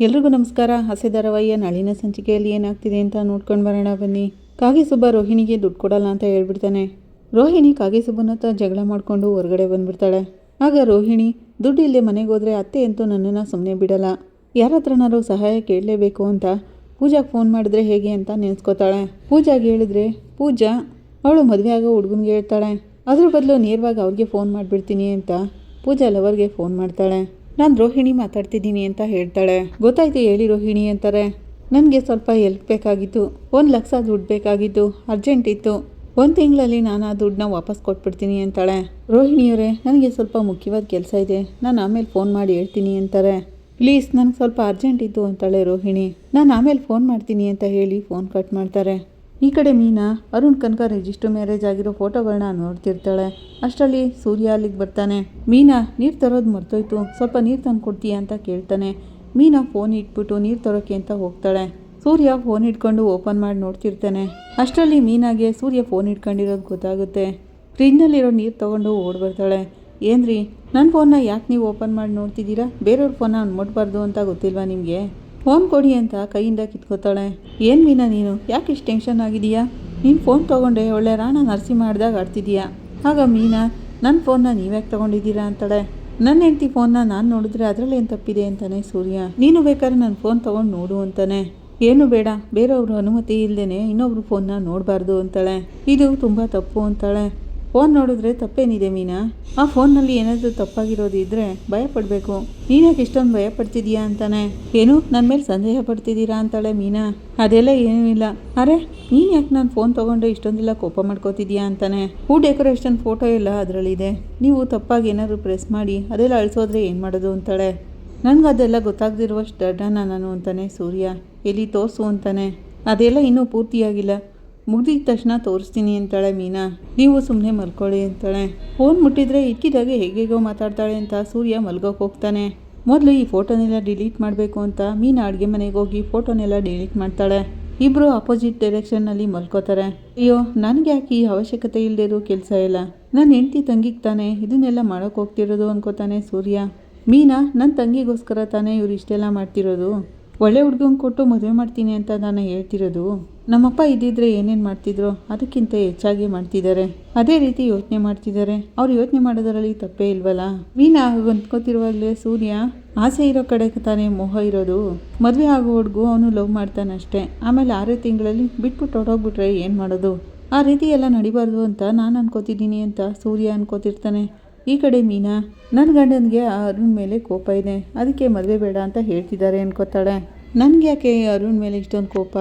ಎಲ್ರಿಗೂ ನಮಸ್ಕಾರ. ಹಸೆ ಧಾರಾವಾಹಿಯ ನಾಳಿನ ಸಂಚಿಕೆಯಲ್ಲಿ ಏನಾಗ್ತಿದೆ ಅಂತ ನೋಡ್ಕೊಂಡು ಬರೋಣ ಬನ್ನಿ. ಕಾಗಿಸುಬ್ಬ ರೋಹಿಣಿಗೆ ದುಡ್ಡು ಕೊಡಲ್ಲ ಅಂತ ಹೇಳ್ಬಿಡ್ತಾನೆ. ರೋಹಿಣಿ ಕಾಗಿಸುಬ್ಬನ ಹತ್ರ ಜಗಳ ಮಾಡಿಕೊಂಡು ಹೊರಗಡೆ ಬಂದ್ಬಿಡ್ತಾಳೆ. ಆಗ ರೋಹಿಣಿ, ದುಡ್ಡು ಇಲ್ಲದೆ ಮನೆಗೆ ಹೋದರೆ ಅತ್ತೆ ಅಂತೂ ನನ್ನನ್ನು ಸುಮ್ಮನೆ ಬಿಡಲ್ಲ. ಯಾರ ಹತ್ರನಾರು ಸಹಾಯ ಕೇಳಲೇಬೇಕು ಅಂತ ಪೂಜಾಗೆ ಫೋನ್ ಮಾಡಿದ್ರೆ ಹೇಗೆ ಅಂತ ನೆನೆಸ್ಕೋತಾಳೆ. ಪೂಜಾಗೆ ಹೇಳಿದ್ರೆ, ಪೂಜಾ, ಅವಳು ಮದುವೆ ಆಗೋ ಹುಡುಗನಿಗೆ ಹೇಳ್ತಾಳೆ. ಅದ್ರ ಬದಲು ನೇರವಾಗಿ ಅವ್ರಿಗೆ ಫೋನ್ ಮಾಡಿಬಿಡ್ತೀನಿ ಅಂತ ಪೂಜಾ ಲವರ್ಗೆ ಫೋನ್ ಮಾಡ್ತಾಳೆ. ನಾನು ರೋಹಿಣಿ ಮಾತಾಡ್ತಿದ್ದೀನಿ ಅಂತ ಹೇಳ್ತಾಳೆ. ಗೊತ್ತಾಯ್ತು ಹೇಳಿ ರೋಹಿಣಿ ಅಂತಾರೆ. ನನಗೆ ಸ್ವಲ್ಪ ಎಲ್ಪ್ ಬೇಕಾಗಿತ್ತು. ಒಂದು ಲಕ್ಷ ದುಡ್ಡು ಬೇಕಾಗಿತ್ತು. ಅರ್ಜೆಂಟ್ ಇತ್ತು. ಒಂದು ತಿಂಗಳಲ್ಲಿ ನಾನು ಆ ದುಡ್ಡನ್ನ ವಾಪಸ್ ಕೊಟ್ಬಿಡ್ತೀನಿ ಅಂತಾಳೆ. ರೋಹಿಣಿಯವರೇ, ನನಗೆ ಸ್ವಲ್ಪ ಮುಖ್ಯವಾದ ಕೆಲಸ ಇದೆ. ನಾನು ಆಮೇಲೆ ಫೋನ್ ಮಾಡಿ ಹೇಳ್ತೀನಿ ಅಂತಾರೆ. ಪ್ಲೀಸ್ ನನಗೆ ಸ್ವಲ್ಪ ಅರ್ಜೆಂಟ್ ಇತ್ತು ಅಂತಾಳೆ ರೋಹಿಣಿ. ನಾನು ಆಮೇಲೆ ಫೋನ್ ಮಾಡ್ತೀನಿ ಅಂತ ಹೇಳಿ ಫೋನ್ ಕಟ್ ಮಾಡ್ತಾರೆ. ಈ ಕಡೆ ಮೀನಾ ಅರುಣ್ ಕನಕ ರಿಜಿಸ್ಟರ್ ಮ್ಯಾರೇಜ್ ಆಗಿರೋ ಫೋಟೋಗಳನ್ನ ನೋಡ್ತಿರ್ತಾಳೆ. ಅಷ್ಟರಲ್ಲಿ ಸೂರ್ಯ ಅಲ್ಲಿಗೆ ಬರ್ತಾನೆ. ಮೀನಾ, ನೀರು ತರೋದು ಮರ್ತೋಯ್ತು. ಸ್ವಲ್ಪ ನೀರು ತಂದು ಕೊಡ್ತೀಯಾ ಅಂತ ಕೇಳ್ತಾನೆ. ಮೀನಾ ಫೋನ್ ಇಟ್ಬಿಟ್ಟು ನೀರು ತರೋಕೆ ಅಂತ ಹೋಗ್ತಾಳೆ. ಸೂರ್ಯ ಫೋನ್ ಇಟ್ಕೊಂಡು ಓಪನ್ ಮಾಡಿ ನೋಡ್ತಿರ್ತಾನೆ. ಅಷ್ಟರಲ್ಲಿ ಮೀನಾಗೆ ಸೂರ್ಯ ಫೋನ್ ಇಟ್ಕೊಂಡಿರೋದು ಗೊತ್ತಾಗುತ್ತೆ. ಫ್ರಿಜ್ನಲ್ಲಿರೋ ನೀರು ತೊಗೊಂಡು ಓಡ್ ಬರ್ತಾಳೆ. ಏನ್ರಿ ನನ್ನ ಫೋನ್ನ ಯಾಕೆ ನೀವು ಓಪನ್ ಮಾಡಿ ನೋಡ್ತಿದ್ದೀರಾ? ಬೇರೆಯವ್ರ ಫೋನ್ನ ಮುಟ್ಬಾರ್ದು ಅಂತ ಗೊತ್ತಿಲ್ವಾ ನಿಮಗೆ? ಫೋನ್ ಕೊಡಿ ಅಂತ ಕೈಯಿಂದ ಕಿತ್ಕೋತಾಳೆ. ಏನು ಮೀನಾ ನೀನು? ಯಾಕೆ ಇಷ್ಟು ಟೆನ್ಷನ್ ಆಗಿದೆಯಾ? ನೀನು ಫೋನ್ ತೊಗೊಂಡೆ, ಒಳ್ಳೆ ರಾಣ ನರ್ಸಿ ಮಾಡಿದಾಗ ಆಡ್ತಿದೀಯಾ? ಆಗ ಮೀನಾ ನನ್ನ ಫೋನ್ನ ನೀವ್ಯಾಕೆ ತೊಗೊಂಡಿದ್ದೀರಾ ಅಂತಾಳೆ. ನನ್ನ ಹೆಂಡತಿ ಫೋನ್ನ ನಾನು ನೋಡಿದ್ರೆ ಅದರಲ್ಲಿ ಏನು ತಪ್ಪಿದೆ ಅಂತಾನೆ ಸೂರ್ಯ. ನೀನು ಬೇಕಾದ್ರೆ ನನ್ನ ಫೋನ್ ತೊಗೊಂಡು ನೋಡು ಅಂತಾನೆ. ಏನು ಬೇಡ, ಬೇರೆಯವ್ರ ಅನುಮತಿ ಇಲ್ಲದೇ ಇನ್ನೊಬ್ರು ಫೋನ್ನ ನೋಡಬಾರ್ದು ಅಂತಾಳೆ. ಇದು ತುಂಬ ತಪ್ಪು ಅಂತಾಳೆ. ಫೋನ್ ನೋಡಿದ್ರೆ ತಪ್ಪೇನಿದೆ ಮೀನಾ? ಆ ಫೋನ್ನಲ್ಲಿ ಏನಾದರೂ ತಪ್ಪಾಗಿರೋದು ಇದ್ದರೆ ಭಯ ಪಡಬೇಕು ನೀನ್ಯಾಕೆ ಇಷ್ಟೊಂದು ಭಯ ಪಡ್ತಿದೀಯಾ ಅಂತಾನೆ? ಏನು ನನ್ನ ಮೇಲೆ ಸಂದೇಹ ಪಡ್ತಿದ್ದೀರಾ ಅಂತಾಳೆ ಮೀನಾ? ಅದೆಲ್ಲ ಏನಿಲ್ಲ ಅರೆ, ನೀನು ಯಾಕೆ ನಾನು ಫೋನ್ ತೊಗೊಂಡು ಇಷ್ಟೊಂದೆಲ್ಲ ಕೋಪ ಮಾಡ್ಕೋತಿದ್ಯಾ ಅಂತಾನೆ? ಹೂ ಡೆಕೋರೇಷನ್ ಫೋಟೋ ಎಲ್ಲ ಅದರಲ್ಲಿದೆ. ನೀವು ತಪ್ಪಾಗಿ ಏನಾದರೂ ಪ್ರೆಸ್ ಮಾಡಿ, ಅದೆಲ್ಲ ಅಳಿಸೋದ್ರೆ ಏನು ಮಾಡೋದು ಅಂತಾಳೆ. ನನಗೆ ಅದೆಲ್ಲ ಗೊತ್ತಾಗದಿರುವಷ್ಟು ದಡ್ಡನ ನಾನು ಅಂತಾನೆ ಸೂರ್ಯ. ಎಲ್ಲಿ ತೋರಿಸು ಅಂತಾನೆ. ಅದೆಲ್ಲ ಇನ್ನೂ ಪೂರ್ತಿಯಾಗಿಲ್ಲ. ಮುಗ್ದಿದ ತಕ್ಷಣ ತೋರಿಸ್ತೀನಿ ಅಂತಾಳೆ ಮೀನಾ. ನೀವು ಸುಮ್ಮನೆ ಮಲ್ಕೊಳ್ಳಿ ಅಂತಾಳೆ. ಫೋನ್ ಮುಟ್ಟಿದ್ರೆ ಇಕ್ಕಿದಾಗೆ ಹೇಗೇಗೋ ಮಾತಾಡ್ತಾಳೆ ಅಂತ ಸೂರ್ಯ ಮಲ್ಗೋಕೆ ಹೋಗ್ತಾನೆ. ಮೊದಲು ಈ ಫೋಟೋನೆಲ್ಲ ಡಿಲೀಟ್ ಮಾಡಬೇಕು ಅಂತ ಮೀನಾ ಅಡುಗೆ ಮನೆಗೆ ಹೋಗಿ ಫೋಟೋನೆಲ್ಲ ಡಿಲೀಟ್ ಮಾಡ್ತಾಳೆ. ಇಬ್ಬರು ಅಪೋಸಿಟ್ ಡೈರೆಕ್ಷನ್ನಲ್ಲಿ ಮಲ್ಕೋತಾರೆ. ಅಯ್ಯೋ, ನನಗೆ ಯಾಕೆ ಈ ಅವಶ್ಯಕತೆ ಇಲ್ಲದಿರೋ ಕೆಲಸ ಇಲ್ಲ? ನನ್ನ ಹೆಂಡತಿ ತಂಗಿಗೆ ತಾನೆ ಇದನ್ನೆಲ್ಲ ಮಾಡೋಕೆ ಹೋಗ್ತಿರೋದು ಅನ್ಕೋತಾನೆ ಸೂರ್ಯ. ಮೀನಾ ನನ್ನ ತಂಗಿಗೋಸ್ಕರ ತಾನೇ ಇವ್ರು ಇಷ್ಟೆಲ್ಲ ಮಾಡ್ತಿರೋದು? ಒಳ್ಳೆ ಹುಡುಗಂಗೆ ಕೊಟ್ಟು ಮದುವೆ ಮಾಡ್ತೀನಿ ಅಂತ ನಾನು ಹೇಳ್ತಿರೋದು? ನಮ್ಮಪ್ಪ ಇದ್ದಿದ್ರೆ ಏನೇನು ಮಾಡ್ತಿದ್ರು? ಅದಕ್ಕಿಂತ ಹೆಚ್ಚಾಗಿ ಮಾಡ್ತಿದ್ದಾರೆ. ಅದೇ ರೀತಿ ಯೋಚನೆ ಮಾಡ್ತಿದ್ದಾರೆ. ಅವ್ರು ಯೋಚನೆ ಮಾಡೋದರಲ್ಲಿ ತಪ್ಪೇ ಇಲ್ವಲ್ಲ? ಮೀನಾ ಅಂದ್ಕೋತಿರುವಾಗಲೇ ಸೂರ್ಯ, ಆಸೆ ಇರೋ ಕಡೆ ತಾನೇ ಮೋಹ ಇರೋದು. ಮದುವೆ ಆಗೋ ಹುಡುಗು ಅವನು ಲವ್ ಮಾಡ್ತಾನೆ ಅಷ್ಟೇ ಆಮೇಲೆ ಆರೇ ತಿಂಗಳಲ್ಲಿ ಬಿಟ್ಬಿಟ್ಟು ಹೊರಟೋಗ್ಬಿಟ್ರೆ ಏನು ಮಾಡೋದು? ಆ ರೀತಿ ಎಲ್ಲ ನಡಿಬಾರ್ದು ಅಂತ ನಾನು ಅನ್ಕೋತಿದ್ದೀನಿ ಅಂತ ಸೂರ್ಯ ಅನ್ಕೋತಿರ್ತಾನೆ. ಈ ಕಡೆ ಮೀನಾ ನನ್ನ ಗಂಡನಿಗೆ ಅರುಣ್ ಮೇಲೆ ಕೋಪ ಇದೆ. ಅದಕ್ಕೆ ಮದುವೆ ಬೇಡ ಅಂತ ಹೇಳ್ತಿದ್ದಾರೆ ಅನ್ಕೋತಾಳೆ. ನನಗೆ ಯಾಕೆ ಅರುಣ್ ಮೇಲೆ ಇಷ್ಟೊಂದು ಕೋಪ?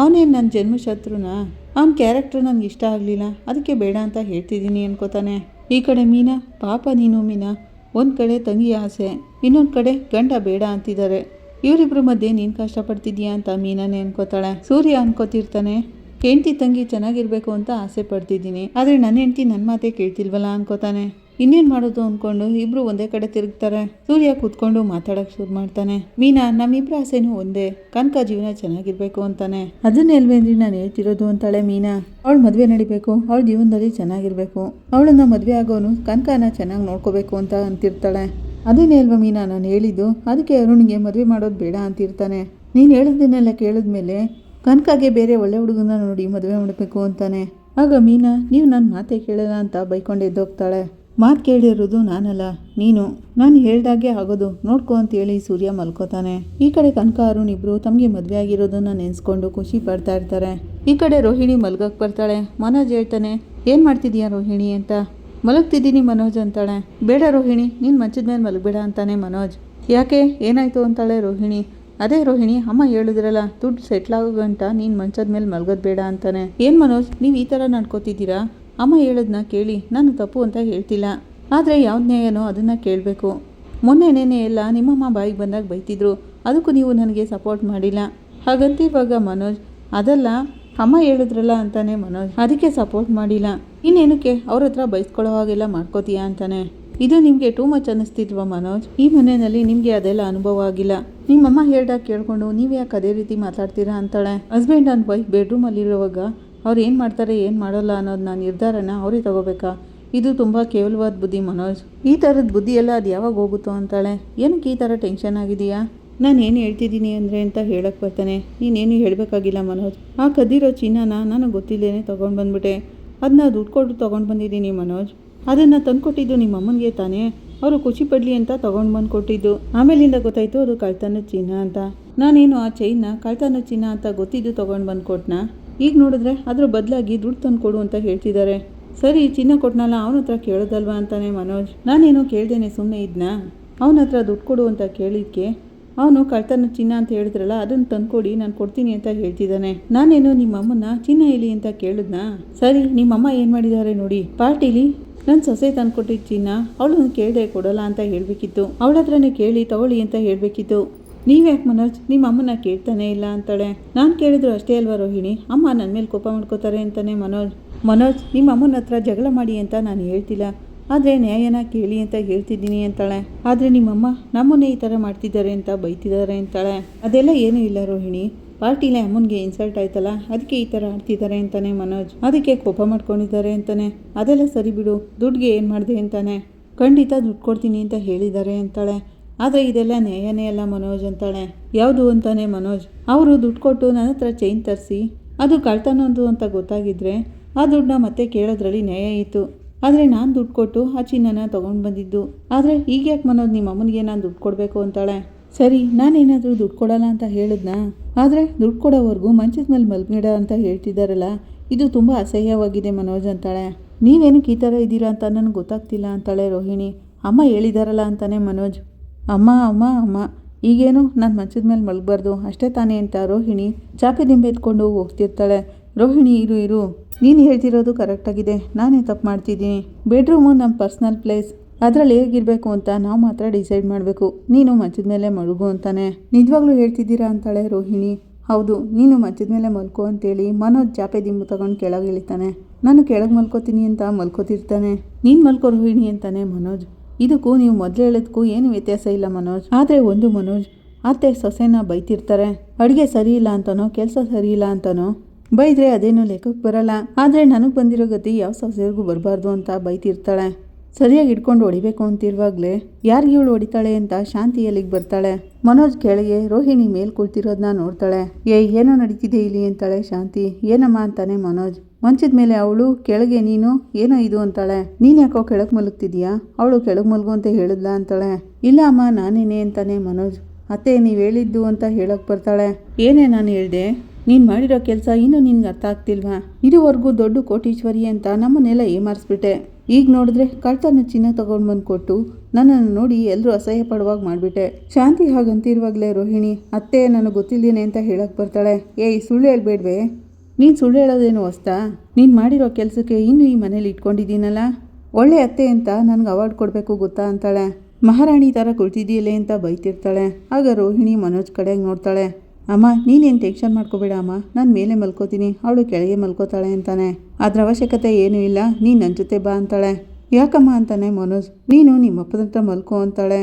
ಅವನೇನು ನನ್ನ ಜನ್ಮಶತ್ರುನಾ? ಅವನ ಕ್ಯಾರೆಕ್ಟರ್ ನನಗೆ ಇಷ್ಟ ಆಗಲಿಲ್ಲ. ಅದಕ್ಕೆ ಬೇಡ ಅಂತ ಹೇಳ್ತಿದ್ದೀನಿ ಅನ್ಕೋತಾನೆ. ಈ ಕಡೆ ಮೀನಾ, ಪಾಪ ನೀನು ಮೀನಾ. ಒಂದು ಕಡೆ ತಂಗಿ ಆಸೆ, ಇನ್ನೊಂದು ಕಡೆ ಗಂಡ ಬೇಡ ಅಂತಿದ್ದಾರೆ ಇವರಿಬ್ಬರ ಮಧ್ಯೆ ನೀನು ಕಷ್ಟಪಡ್ತಿದ್ಯಾ ಅಂತ ಮೀನಾನೇ ಅನ್ಕೋತಾಳೆ. ಸೂರ್ಯ ಅನ್ಕೋತಿರ್ತಾನೆ. ಹೆಂಡತಿ ತಂಗಿ ಚೆನ್ನಾಗಿರ್ಬೇಕು ಅಂತ ಆಸೆ ಪಡ್ತಿದ್ದೀನಿ. ಆದರೆ ನನ್ನ ಹೆಂಡತಿ ನನ್ನ ಮಾತೇ ಕೇಳ್ತಿಲ್ವಲ್ಲ ಅನ್ಕೋತಾನೆ. ಇನ್ನೇನು ಮಾಡೋದು ಅಂದ್ಕೊಂಡು ಇಬ್ಬರು ಒಂದೇ ಕಡೆ ತಿರುಗ್ತಾರೆ. ಸೂರ್ಯ ಕೂತ್ಕೊಂಡು ಮಾತಾಡೋಕೆ ಶುರು ಮಾಡ್ತಾನೆ. ಮೀನಾ ನಮ್ಮಿಬ್ಬರ ಆಸೆನೂ ಒಂದೇ. ಕನಕ ಜೀವನ ಚೆನ್ನಾಗಿರ್ಬೇಕು ಅಂತಾನೆ. ಅದನ್ನೆಲ್ವೇಂದ್ರಿ ನಾನು ಹೇಳ್ತಿರೋದು ಅಂತಾಳೆ ಮೀನಾ. ಅವಳು ಮದುವೆ ನಡಿಬೇಕು. ಅವಳ ಜೀವನದಲ್ಲಿ ಚೆನ್ನಾಗಿರ್ಬೇಕು. ಅವಳನ್ನ ಮದುವೆ ಆಗೋನು ಕನಕನ ಚೆನ್ನಾಗಿ ನೋಡ್ಕೋಬೇಕು ಅಂತ ಅಂತಿರ್ತಾಳೆ. ಅದನ್ನೇ ಅಲ್ವಾ ಮೀನಾ, ನಾನು ಹೇಳಿದ್ದು? ಅದಕ್ಕೆ ಅರುಣ್ಗೆ ಮದುವೆ ಮಾಡೋದು ಬೇಡ ಅಂತಿರ್ತಾನೆ. ನೀನು ಹೇಳೋದನ್ನೆಲ್ಲ ಕೇಳಿದ್ಮೇಲೆ ಕನಕಾಗೆ ಬೇರೆ ಒಳ್ಳೆ ಹುಡುಗನ ನೋಡಿ ಮದುವೆ ಮಾಡಬೇಕು ಅಂತಾನೆ. ಆಗ ಮೀನಾ, ನೀವು ನನ್ನ ಮಾತೇ ಕೇಳಲ್ಲ ಅಂತ ಬೈಕೊಂಡು ಎದ್ದೋಗ್ತಾಳೆ. ಮಾತು ಕೇಳಿರೋದು ನಾನಲ್ಲ, ನೀನು. ನಾನು ಹೇಳ್ದಾಗೆ ಆಗೋದು. ನೋಡ್ಕೊ ಅಂತೇಳಿ ಸೂರ್ಯ ಮಲ್ಕೋತಾನೆ. ಈ ಕಡೆ ಕನಕ, ಅರುಣ್ ಇಬ್ರು ತಮಗೆ ಮದುವೆ ಆಗಿರೋದನ್ನ ನೆನೆಸ್ಕೊಂಡು ಖುಷಿ ಪಡ್ತಾ ಇರ್ತಾರೆ. ಈ ಕಡೆ ರೋಹಿಣಿ ಮಲ್ಗಕ್ಕೆ ಬರ್ತಾಳೆ. ಮನೋಜ್ ಹೇಳ್ತಾನೆ, ಏನು ಮಾಡ್ತಿದೀಯ ರೋಹಿಣಿ ಅಂತ? ಮಲಗ್ತಿದ್ದೀನಿ ಮನೋಜ್ ಅಂತಾಳೆ. ಬೇಡ ರೋಹಿಣಿ, ನೀನು ಮಂಚದ ಮೇಲೆ ಮಲಗಬೇಡ ಅಂತಾನೆ ಮನೋಜ್. ಯಾಕೆ? ಏನಾಯ್ತು? ಅಂತಾಳೆ ರೋಹಿಣಿ. ಅದೇ ರೋಹಿಣಿ, ಅಮ್ಮ ಹೇಳಿದ್ರಲ್ಲ, ದುಡ್ಡು ಸೆಟ್ಲ್ ಆಗೋ ಗಂಟ ನೀನು ಮಂಚದ ಮೇಲೆ ಮಲಗೋದು ಬೇಡ ಅಂತಾನೆ. ಏನು ಮನೋಜ್, ನೀವು ಈ ಥರ ನಡ್ಕೋತಿದ್ದೀರಾ? ಅಮ್ಮ ಹೇಳೋದನ್ನ ಕೇಳಿ ನಾನು ತಪ್ಪು ಅಂತ ಹೇಳ್ತಿಲ್ಲ. ಆದರೆ ಯಾವ ನ್ಯಾಯನೋ ಅದನ್ನು ಕೇಳಬೇಕು. ಮೊನ್ನೆನೇನೆ ಎಲ್ಲ ನಿಮ್ಮಮ್ಮ ಬಾಯಿಗೆ ಬಂದಾಗ ಬೈತಿದ್ರು. ಅದಕ್ಕೂ ನೀವು ನನಗೆ ಸಪೋರ್ಟ್ ಮಾಡಿಲ್ಲ. ಹಾಗಂತ ಇವಾಗ ಮನೋಜ್, ಅದಲ್ಲ, ಅಮ್ಮ ಹೇಳಿದ್ರಲ್ಲ ಅಂತಾನೆ ಮನೋಜ್, ಅದಕ್ಕೆ ಸಪೋರ್ಟ್ ಮಾಡಿಲ್ಲ. ಇನ್ನೇನಕ್ಕೆ, ಅವ್ರ ಹತ್ರ ಬೈಸ್ಕೊಳ್ಳೋ ಹಾಗೆಲ್ಲ ಮಾಡ್ಕೋತೀಯಾ ಅಂತಾನೆ. ಇದು ನಿಮಗೆ ಟೂ ಮಚ್ ಅನ್ನಿಸ್ತಿದ್ವಾ ಮನೋಜ್? ಈ ಮನೆಯಲ್ಲಿ ನಿಮಗೆ ಅದೆಲ್ಲ ಅನುಭವ ಆಗಿಲ್ಲ. ನಿಮ್ಮಮ್ಮ ಹೇಳ್ದಾಗ ಕೇಳಿಕೊಂಡು ನೀವು ಯಾಕೆ ಅದೇ ರೀತಿ ಮಾತಾಡ್ತೀರಾ ಅಂತಾಳೆ. ಹಸ್ಬೆಂಡ್ ಆ್ಯಂಡ್ ವೈಫ್ ಬೆಡ್ರೂಮಲ್ಲಿರುವಾಗ ಅವ್ರು ಏನು ಮಾಡ್ತಾರೆ, ಏನು ಮಾಡಲ್ಲ ಅನ್ನೋದನ್ನ ನಿರ್ಧಾರನ ಅವ್ರಿಗೆ ತಗೋಬೇಕಾ? ಇದು ತುಂಬ ಕೇವಲವಾದ ಬುದ್ಧಿ ಮನೋಜ್. ಈ ಥರದ ಬುದ್ಧಿ ಎಲ್ಲ ಅದು ಯಾವಾಗ ಹೋಗುತ್ತೋ ಅಂತಾಳೆ? ಏನಕ್ಕೆ ಈ ಥರ ಟೆನ್ಷನ್ ಆಗಿದೆಯಾ? ನಾನು ಏನು ಹೇಳ್ತಿದ್ದೀನಿ ಅಂದರೆ ಅಂತ ಹೇಳಕ್ಕೆ ಬರ್ತಾನೆ. ನೀನೇನು ಹೇಳಬೇಕಾಗಿಲ್ಲ ಮನೋಜ್. ಆ ಕದ್ದಿರೋ ಚಿನ್ನನ ನನಗೆ ಗೊತ್ತಿಲ್ಲೇನೆ ತೊಗೊಂಡು ಬಂದ್ಬಿಟ್ಟೆ. ಅದನ್ನ ದುಡ್ಡು ಕೊಟ್ಟು ತೊಗೊಂಡು ಬಂದಿದ್ದೀನಿ ಮನೋಜ್. ಅದನ್ನು ತಂದುಕೊಟ್ಟಿದ್ದು ನಿಮ್ಮ ಅಮ್ಮನಿಗೆ ತಾನೇ. ಅವರು ಖುಷಿ ಪಡಲಿ ಅಂತ ತೊಗೊಂಡು ಬಂದು ಕೊಟ್ಟಿದ್ದು. ಆಮೇಲಿಂದ ಗೊತ್ತಾಯಿತು ಅದು ಕಳ್ತನ ಚಿನ್ನ ಅಂತ. ನಾನೇನು ಆ ಚೈನ್ನ ಕಳ್ತನ ಚಿನ್ನ ಅಂತ ಗೊತ್ತಿದ್ದು ತೊಗೊಂಡು ಬಂದು ಕೊಟ್ನಾ? ಈಗ ನೋಡಿದ್ರೆ ಅದ್ರ ಬದಲಾಗಿ ದುಡ್ಡು ತಂದು ಕೊಡು ಅಂತ ಹೇಳ್ತಿದ್ದಾರೆ. ಸರಿ, ಚಿನ್ನ ಕೊಟ್ನಲ್ಲ ಅವನ ಹತ್ರ ಕೇಳೋದಲ್ವಾ ಅಂತಾನೆ ಮನೋಜ್. ನಾನೇನು ಕೇಳ್ದೇನೆ ಸುಮ್ಮನೆ ಇದ್ನಾ? ಅವನ ಹತ್ರ ದುಡ್ಡು ಕೊಡು ಅಂತ ಕೇಳಿದ್ಕೆ ಅವನು ಕಳ್ತನ ಚಿನ್ನ ಅಂತ ಹೇಳಿದ್ರಲ್ಲ, ಅದನ್ನು ತಂದ್ಕೊಡಿ, ನಾನು ಕೊಡ್ತೀನಿ ಅಂತ ಹೇಳ್ತಿದ್ದಾನೆ. ನಾನೇನು ನಿಮ್ಮ ಅಮ್ಮನ ಚಿನ್ನ ಇಲ್ಲಿ ಅಂತ ಕೇಳಿದ್ನಾ? ಸರಿ, ನಿಮ್ಮಮ್ಮ ಏನು ಮಾಡಿದ್ದಾರೆ ನೋಡಿ. ಪಾರ್ಟಿಲಿ ನನ್ನ ಸೊಸೆ ತಂದ್ಕೊಟ್ಟಿದ್ದ ಚಿನ್ನ ಅವಳು ಕೇಳಿದೆ ಕೊಡಲ್ಲ ಅಂತ ಹೇಳಬೇಕಿತ್ತು. ಅವಳ ಹತ್ರನೇ ಕೇಳಿ ತಗೊಳ್ಳಿ ಅಂತ ಹೇಳಬೇಕಿತ್ತು. ನೀವ್ಯಾಕೆ ಮನೋಜ್? ನಿಮ್ಮ ಅಮ್ಮನ ಕೇಳ್ತಾನೆ ಇಲ್ಲ ಅಂತಾಳೆ. ನಾನು ಕೇಳಿದ್ರು ಅಷ್ಟೇ ಅಲ್ವಾ ರೋಹಿಣಿ? ಅಮ್ಮ ನನ್ನ ಮೇಲೆ ಕೋಪ ಮಾಡ್ಕೋತಾರೆ ಅಂತಾನೆ ಮನೋಜ್. ಮನೋಜ್ ನಿಮ್ಮ ಅಮ್ಮನ ಹತ್ರ ಜಗಳ ಮಾಡಿ ಅಂತ ನಾನು ಹೇಳ್ತಿಲ್ಲ. ಆದರೆ ನ್ಯಾಯನ ಕೇಳಿ ಅಂತ ಹೇಳ್ತಿದ್ದೀನಿ ಅಂತಾಳೆ. ಆದರೆ ನಿಮ್ಮಮ್ಮ ನಮ್ಮನ್ನೇ ಈ ಥರ ಮಾಡ್ತಿದ್ದಾರೆ ಅಂತ ಬೈತಿದ್ದಾರೆ ಅಂತಾಳೆ. ಅದೆಲ್ಲ ಏನೂ ಇಲ್ಲ ರೋಹಿಣಿ. ಪಾರ್ಟಿಲೇ ಅಮ್ಮನಿಗೆ ಇನ್ಸಲ್ಟ್ ಆಯ್ತಲ್ಲ ಅದಕ್ಕೆ ಈ ಥರ ಆಡ್ತಿದ್ದಾರೆ ಅಂತಾನೆ ಮನೋಜ್. ಅದಕ್ಕೆ ಕೋಪ ಮಾಡ್ಕೊಂಡಿದ್ದಾರೆ ಅಂತಾನೆ. ಅದೆಲ್ಲ ಸರಿ ಬಿಡು ದುಡ್ಡಿಗೆ ಏನು ಮಾಡಿದೆ ಅಂತಾನೆ. ಖಂಡಿತ ದುಡ್ಡು ಕೊಡ್ತೀನಿ ಅಂತ ಹೇಳಿದ್ದಾರೆ ಅಂತಾಳೆ. ಆದರೆ ಇದೆಲ್ಲ ನ್ಯಾಯನೇ ಅಲ್ಲ ಮನೋಜ್ ಅಂತಾಳೆ. ಯಾವುದು ಅಂತಾನೆ ಮನೋಜ್? ಅವರು ದುಡ್ಡು ಕೊಟ್ಟು ನನ್ನ ಹತ್ರ ಚೈನ್ ತರಿಸಿ. ಅದು ಕಳ್ತನೊಂದು ಅಂತ ಗೊತ್ತಾಗಿದ್ರೆ ಆ ದುಡ್ಡನ್ನ ಮತ್ತೆ ಕೇಳೋದ್ರಲ್ಲಿ ನ್ಯಾಯ ಇತ್ತು. ಆದರೆ ನಾನು ದುಡ್ಡು ಕೊಟ್ಟು ಆ ಚಿನ್ನನ ತೊಗೊಂಡು ಬಂದಿದ್ದು. ಆದರೆ ಈಗ ಯಾಕೆ ಮನೋಜ್ ನಿಮ್ಮ ಅಮ್ಮನಿಗೆ ನಾನು ದುಡ್ಡು ಕೊಡಬೇಕು ಅಂತಾಳೆ. ಸರಿ, ನಾನೇನಾದರೂ ದುಡ್ಡು ಕೊಡಲ್ಲ ಅಂತ ಹೇಳಿದ್ನಾ? ಆದರೆ ದುಡ್ಡು ಕೊಡೋವರೆಗೂ ಮಂಚದ ಮೇಲೆ ಮಲ್ಬೇಡ ಅಂತ ಹೇಳ್ತಿದ್ದಾರಲ್ಲ. ಇದು ತುಂಬ ಅಸಹ್ಯವಾಗಿದೆ ಮನೋಜ್ ಅಂತಾಳೆ. ನೀವೇನಕ್ಕೆ ಈ ಥರ ಇದ್ದೀರಾ ಅಂತ ನನಗೆ ಗೊತ್ತಾಗ್ತಿಲ್ಲ ಅಂತಾಳೆ ರೋಹಿಣಿ. ಅಮ್ಮ ಹೇಳಿದಾರಲ್ಲ ಅಂತಾನೆ ಮನೋಜ್. ಅಮ್ಮ ಅಮ್ಮ ಅಮ್ಮ. ಈಗೇನು? ನಾನು ಮಂಚದ ಮೇಲೆ ಮಲಗಬಾರ್ದು. ಅಷ್ಟೇ ತಾನೇ ಅಂತ ರೋಹಿಣಿ ಚಾಪೆ ದಿಂಬೆ ಎತ್ಕೊಂಡು ಹೋಗ್ತಿರ್ತಾಳೆ. ರೋಹಿಣಿ, ಇರು ಇರು. ನೀನು ಹೇಳ್ತಿರೋದು ಕರೆಕ್ಟಾಗಿದೆ. ನಾನೇ ತಪ್ಪು ಮಾಡ್ತಿದ್ದೀನಿ. ಬೆಡ್ರೂಮು ನಮ್ಮ ಪರ್ಸ್ನಲ್ ಪ್ಲೇಸ್. ಅದರಲ್ಲಿ ಹೇಗಿರಬೇಕು ಅಂತ ನಾವು ಮಾತ್ರ ಡಿಸೈಡ್ ಮಾಡಬೇಕು. ನೀನು ಮಂಚದ ಮೇಲೆ ಮಲಗು ಅಂತಾನೆ. ನಿಜವಾಗ್ಲೂ ಹೇಳ್ತಿದ್ದೀರಾ ಅಂತಾಳೆ ರೋಹಿಣಿ. ಹೌದು, ನೀನು ಮಂಚದ ಮೇಲೆ ಮಲ್ಕೋ ಅಂತೇಳಿ ಮನೋಜ್ ಚಾಪೆ ದಿಂಬು ತಗೊಂಡು ಕೆಳಗೆ ಇಳಿತಾನೆ. ನಾನು ಕೆಳಗೆ ಮಲ್ಕೋತೀನಿ ಅಂತ ಮಲ್ಕೋತಿರ್ತಾನೆ. ನೀನು ಮಲ್ಕೋ ರೋಹಿಣಿ ಅಂತಾನೆ ಮನೋಜ್. ಇದಕ್ಕೂ ನೀವು ಮೊದಲು ಹೇಳೋದಕ್ಕೂ ಏನು ವ್ಯತ್ಯಾಸ ಇಲ್ಲ ಮನೋಜ್. ಆದರೆ ಒಂದು ಮನೋಜ್, ಅತ್ತೆ ಸೊಸೆನ ಬೈತಿರ್ತಾರೆ. ಅಡುಗೆ ಸರಿ ಇಲ್ಲ ಅಂತನೋ, ಕೆಲಸ ಸರಿ ಇಲ್ಲ ಅಂತನೋ, ಬೈದರೆ ಅದೇನು ಲೆಕ್ಕಕ್ಕೆ ಬರಲ್ಲ. ಆದರೆ ನನಗೆ ಬಂದಿರೋ ಗತಿ ಯಾವ ಸೊಸೆಯರಿಗೂ ಬರಬಾರ್ದು ಅಂತ ಬೈತಿರ್ತಾಳೆ. ಸರಿಯಾಗಿ ಇಟ್ಕೊಂಡು ಹೊಡಿಬೇಕು ಅಂತಿರುವಾಗಲೇ ಯಾರಿಗೆ ಇವಳು ಹೊಡಿತಾಳೆ ಅಂತ ಶಾಂತಿ ಅಲ್ಲಿಗೆ ಬರ್ತಾಳೆ? ಮನೋಜ್ ಕೆಳಗೆ ರೋಹಿಣಿ ಮೇಲ್ ಕುಳ್ತಿರೋದನ್ನ ನೋಡ್ತಾಳೆ. ಏ ಏನೋ ನಡೀತಿದೆ ಇಲ್ಲಿ ಅಂತಾಳೆ ಶಾಂತಿ. ಏನಮ್ಮ ಅಂತಾನೆ ಮನೋಜ್. ಮಂಚದ ಮೇಲೆ ಅವಳು, ಕೆಳಗೆ ನೀನು, ಏನೋ ಇದು ಅಂತಾಳೆ. ನೀನ್ ಯಾಕೋ ಕೆಳಗೆ ಮಲಗ್ತಿದ್ಯಾ? ಅವಳು ಕೆಳಗೆ ಮಲಗು ಅಂತ ಹೇಳಿದ್ಲಾ? ಅಂತಾಳೆ. ಇಲ್ಲ ಅಮ್ಮ, ನಾನೇನೆ ಅಂತಾನೆ ಮನೋಜ್. ಅತ್ತೆ, ನೀವು ಹೇಳಿದ್ದು ಅಂತ ಹೇಳಕ್ ಬರ್ತಾಳೆ. ಏನೇ ನಾನು ಹೇಳ್ದೆ? ನೀನು ಮಾಡಿರೋ ಕೆಲಸ ಇನ್ನೂ ನಿನ್ಗೆ ಅರ್ಥ ಆಗ್ತಿಲ್ವಾ? ಇದುವರೆಗೂ ದೊಡ್ಡ ಕೋಟೀಶ್ವರಿ ಅಂತ ನಮ್ಮನ್ನೆಲ್ಲ ಏಮಾರಿಸ್ಬಿಟ್ಟೆ. ಈಗ ನೋಡಿದ್ರೆ ಕಳ್ತನ ಚಿನ್ನ ತಗೊಂಡು ಬಂದು ಕೊಟ್ಟು ನನ್ನನ್ನು ನೋಡಿ ಎಲ್ಲರೂ ಅಸಹ್ಯ ಪಡುವಾಗ ಮಾಡಿಬಿಟ್ಟೆ. ಶಾಂತಿ ಹಾಗಂತಿರುವಾಗಲೇ ರೋಹಿಣಿ, ಅತ್ತೆ, ನನಗೆ ಗೊತ್ತಿಲ್ದೇನೆ ಅಂತ ಹೇಳಕ್ ಬರ್ತಾಳೆ. ಏಯ್, ಸುಳ್ಳು ಹೇಳ್ಬೇಡ್ವೆ. ನೀನು ಸುಳ್ಳು ಹೇಳೋದೇನು ಹೊಸ್ತಾ ನೀನು ಮಾಡಿರೋ ಕೆಲಸಕ್ಕೆ ಇನ್ನೂ ಈ ಮನೇಲಿ ಇಟ್ಕೊಂಡಿದ್ದೀನಲ್ಲ? ಒಳ್ಳೆ ಅತ್ತೆ ಅಂತ ನನಗೆ ಅವಾರ್ಡ್ ಕೊಡಬೇಕು ಗೊತ್ತಾ ಅಂತಾಳೆ. ಮಹಾರಾಣಿ ಥರ ಕುಳ್ತಿದ್ದೀಯಲೇ ಅಂತ ಬೈತಿರ್ತಾಳೆ. ಆಗ ರೋಹಿಣಿ ಮನೋಜ್ ಕಡೆಗೆ ನೋಡ್ತಾಳೆ. ಅಮ್ಮ, ನೀನೇನು ಟೆನ್ಷನ್ ಮಾಡ್ಕೋಬೇಡ ಅಮ್ಮ. ನಾನು ಮೇಲೆ ಮಲ್ಕೋತೀನಿ. ಅವಳು ಕೆಳಗೆ ಮಲ್ಕೋತಾಳೆ ಅಂತಾನೆ. ಅದ್ರ ಅವಶ್ಯಕತೆ ಏನೂ ಇಲ್ಲ. ನೀನು ನನ್ನ ಜೊತೆ ಬಾ ಅಂತಾಳೆ. ಯಾಕಮ್ಮ ಅಂತಾನೆ ಮನೋಜ್. ನೀನು ನಿಮ್ಮ ಅಪ್ಪನ ಹತ್ರ ಮಲ್ಕೋ ಅಂತಾಳೆ.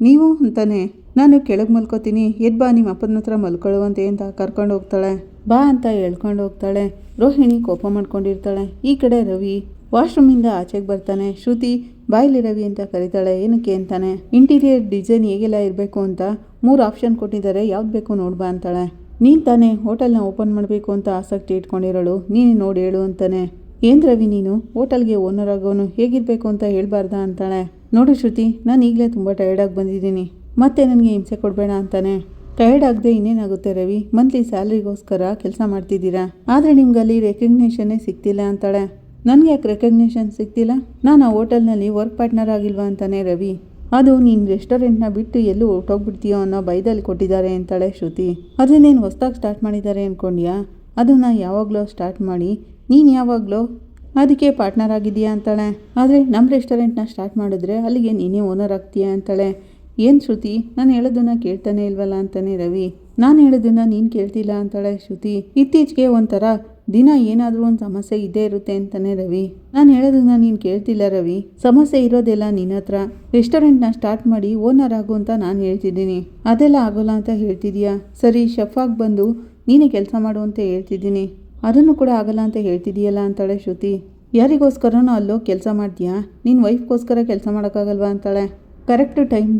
ನೀವು ಅಂತಾನೆ. ನಾನು ಕೆಳಗೆ ಮಲ್ಕೋತೀನಿ. ಎದ್ ಬಾ ನಿಮ್ಮ ಅಪ್ಪನ ಹತ್ರ ಮಲ್ಕೊಳ್ಳುವಂತೆ ಅಂತ ಕರ್ಕೊಂಡು ಹೋಗ್ತಾಳೆ. ಬಾ ಅಂತ ಹೇಳ್ಕೊಂಡು ಹೋಗ್ತಾಳೆ. ರೋಹಿಣಿ ಕೋಪ ಮಾಡ್ಕೊಂಡಿರ್ತಾಳೆ. ಈ ಕಡೆ ರವಿ ವಾಶ್ರೂಮಿಂದ ಆಚೆಗೆ ಬರ್ತಾನೆ. ಶ್ರುತಿ ಬಾಯಲ್ಲಿ ರವಿ ಅಂತ ಕರೀತಾಳೆ. ಏನಕ್ಕೆ ಅಂತಾನೆ? ಇಂಟೀರಿಯರ್ ಡಿಸೈನ್ ಹೇಗೆಲ್ಲ ಇರಬೇಕು ಅಂತ ಮೂರು ಆಪ್ಷನ್ ಕೊಟ್ಟಿದ್ದಾರೆ. ಯಾವ್ದು ಬೇಕು ನೋಡ್ಬಾ ಅಂತಾಳೆ. ನೀನು ತಾನೇ ಹೋಟೆಲ್ನ ಓಪನ್ ಮಾಡಬೇಕು ಅಂತ ಆಸಕ್ತಿ ಇಟ್ಕೊಂಡಿರೋಳು. ನೀನು ನೋಡಿ ಹೇಳು ಅಂತಾನೆ. ಏನು ರವಿ ನೀನು? ಹೋಟೆಲ್ಗೆ ಓನರ್ ಆಗೋನು ಹೇಗಿರಬೇಕು ಅಂತ ಹೇಳ್ಬಾರ್ದಾ ಅಂತಾಳೆ. ನೋಡು ಶ್ರುತಿ, ನಾನು ಈಗಲೇ ತುಂಬ ಟಯರ್ಡಾಗಿ ಬಂದಿದ್ದೀನಿ. ಮತ್ತೆ ನನಗೆ ಹಿಂಸೆ ಕೊಡಬೇಡ ಅಂತಾನೆ. ಟಯರ್ಡ್ ಆಗದೆ ಇನ್ನೇನಾಗುತ್ತೆ ರವಿ? ಮಂತ್ಲಿ ಸ್ಯಾಲ್ರಿಗೋಸ್ಕರ ಕೆಲಸ ಮಾಡ್ತಿದ್ದೀರಾ? ಆದರೆ ನಿಮ್ಗೆ ಅಲ್ಲಿ ರೆಕಗ್ನೇಷನ್ನೇ ಸಿಗ್ತಿಲ್ಲ ಅಂತಾಳೆ. ನನಗೆ ಯಾಕೆ ರೆಕಗ್ನೇಷನ್ ಸಿಗ್ತಿಲ್ಲ? ನಾನು ಆ ಹೋಟೆಲ್ನಲ್ಲಿ ವರ್ಕ್ ಪಾರ್ಟ್ನರ್ ಆಗಿಲ್ವಾ ಅಂತಾನೆ ರವಿ. ಅದು ನೀನು ರೆಸ್ಟೋರೆಂಟ್ನ ಬಿಟ್ಟು ಎಲ್ಲೂ ಹೊರಟೋಗ್ಬಿಡ್ತೀಯೋ ಅನ್ನೋ ಬೈದಲ್ಲಿ ಕೊಟ್ಟಿದ್ದಾರೆ ಅಂತಾಳೆ ಶ್ರುತಿ. ಅದನ್ನೇನು ಹೊಸ್ದಾಗಿ ಸ್ಟಾರ್ಟ್ ಮಾಡಿದ್ದಾರೆ ಅಂದ್ಕೊಂಡ್ಯಾ ಅದನ್ನು ಯಾವಾಗಲೋ ಸ್ಟಾರ್ಟ್ ಮಾಡಿ, ನೀನು ಯಾವಾಗಲೋ ಅದಕ್ಕೆ ಪಾರ್ಟ್ನರ್ ಆಗಿದೆಯಾ ಅಂತಾಳೆ. ಆದರೆ ನಮ್ಮ ರೆಸ್ಟೋರೆಂಟ್ನ ಸ್ಟಾರ್ಟ್ ಮಾಡಿದ್ರೆ ಅಲ್ಲಿಗೆ ನೀನೇ ಓನರ್ ಆಗ್ತೀಯಾ ಅಂತಾಳೆ. ಏನು ಶ್ರುತಿ? ನಾನು ಹೇಳೋದನ್ನ ಕೇಳ್ತಾನೆ ಇಲ್ವಲ್ಲ ಅಂತಾನೆ ರವಿ. ನಾನು ಹೇಳೋದನ್ನ ನೀನು ಕೇಳ್ತಿಲ್ಲ ಅಂತಾಳೆ ಶ್ರುತಿ. ಇತ್ತೀಚೆಗೆ ಒಂಥರ ದಿನ ಏನಾದರೂ ಒಂದು ಸಮಸ್ಯೆ ಇದ್ದೇ ಇರುತ್ತೆ ಅಂತಾನೆ ರವಿ. ನಾನು ಹೇಳೋದನ್ನ ನೀನು ಕೇಳ್ತಿಲ್ಲ ರವಿ. ಸಮಸ್ಯೆ ಇರೋದೆಲ್ಲ ನಿನ್ನ ಹತ್ರ. ರೆಸ್ಟೋರೆಂಟ್ನ ಸ್ಟಾರ್ಟ್ ಮಾಡಿ ಓನರ್ ಆಗು ಅಂತ ನಾನು ಹೇಳ್ತಿದ್ದೀನಿ. ಅದೆಲ್ಲ ಆಗೋಲ್ಲ ಅಂತ ಹೇಳ್ತಿದೀಯಾ? ಸರಿ, ಶೆಫ್ ಆಗಿ ಬಂದು ನೀನೇ ಕೆಲಸ ಮಾಡು ಅಂತ ಹೇಳ್ತಿದ್ದೀನಿ. ಅದನ್ನು ಕೂಡ ಆಗಲ್ಲ ಅಂತ ಹೇಳ್ತಿದೀಯಲ್ಲ ಅಂತಾಳೆ ಶ್ರುತಿ. ಯಾರಿಗೋಸ್ಕರನೋ ಅಲ್ಲೋ ಕೆಲಸ ಮಾಡ್ತೀಯಾ? ನಿನ್ನ ವೈಫ್ಗೋಸ್ಕರ ಕೆಲಸ ಮಾಡೋಕ್ಕಾಗಲ್ವಾ ಅಂತಾಳೆ. ಕರೆಕ್ಟ್ ಟೈಮ್